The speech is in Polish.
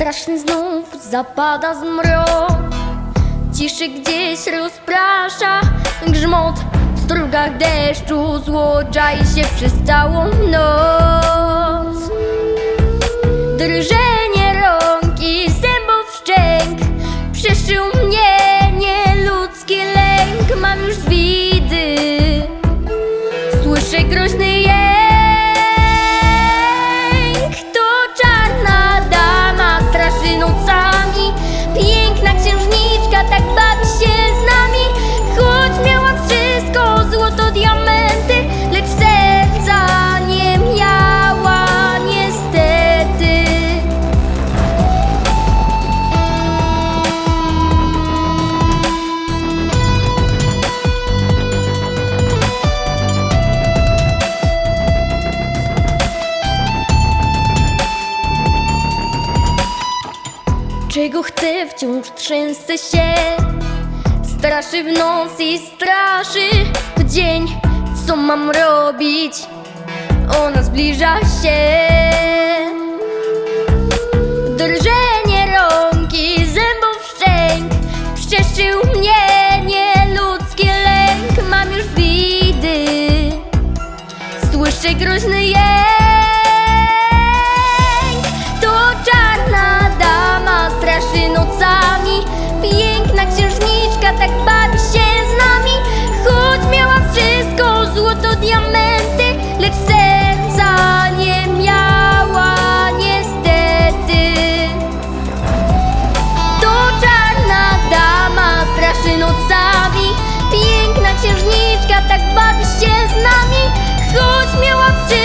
Straszny znów zapada zmrok Ciszy gdzieś rozprasza Grzmot. W strugach deszczu Złoczaj się przez całą noc. Drżenie rąk i zębów szczęk Przeszył mnie nieludzki lęk. Mam już zwidy Słyszę groźny jęk Czego chcę, wciąż trzęsę się? Straszy w noc i straszy w dzień. Co mam robić? Ona zbliża się. Drżenie rąk i zębów szczęk. Przeszył mnie nieludzki lęk. Mam już widy. Słyszę groźny tak bawisz się z nami? Choć miała przyjść